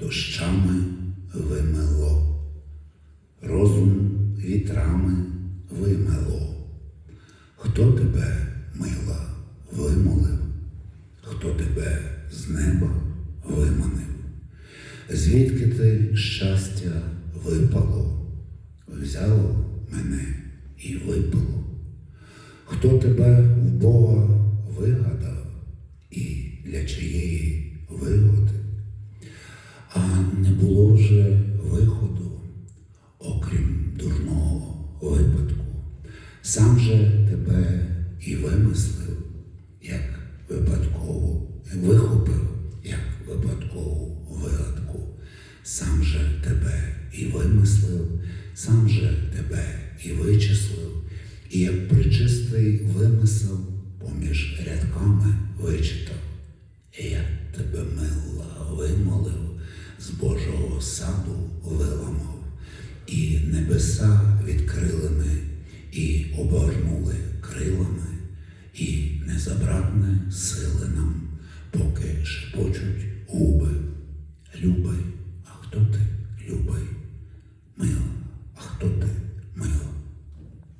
дощами вимело, розум вітрами вимело. Хто тебе, мила, вимолив, хто тебе з неба виманив? Звідки ти щастя випало, взяло мене і випало? Хто тебе в Бога вигадав і для чиєї вигоди? Сам же тебе і вимислив, як випадково, вихопив, як випадкову вигадку. Сам же тебе і вимислив, сам же тебе і вичислив, і як причистий вимисел поміж рядками вичитав. І я тебе мила вимолив, з Божого саду виламав, і небеса відкрили гарне сили нам, поки шепочуть губи. Любий, а хто ти любий? мила, а хто ти?